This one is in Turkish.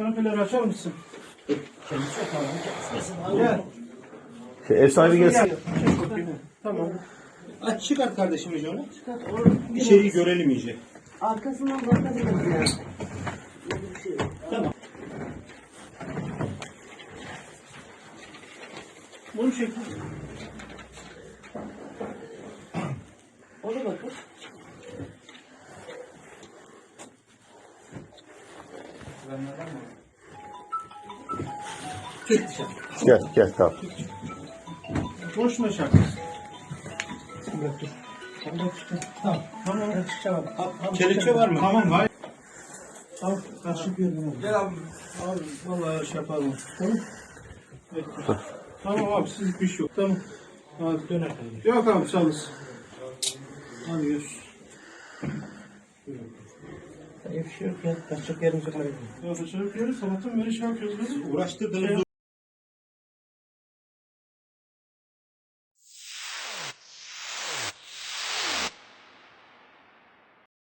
Kanepeleri açar mısın? Kendisi yok abi. Gel. Şey, ev sahibi gelsin. Tamam. Aç çıkart kardeşim onu. Çıkart, onu İçeriği görelim iyice. Arkasından bakabiliriz yani. Tamam. Bunu çek. O da bakır. Çek dışarı. Gel gel tamam. Boş mu şak? Tamam. Tamam. Kelepçe var mı? Tamam var. Al karşı yerine. Gel abi. Abi vallahi şey yapalım. Tamam. Bekle. Tamam abi sizlik bir şey yok. Tamam. Hadi dön Yok abi sağ olasın. Hadi görüşürüz. Bir şey yok ya. Kaçacak yerimize kaybediyor. Ya kaçırıp görürüz. Sabahtan beri şey yapıyoruz. Uğraştırdığınız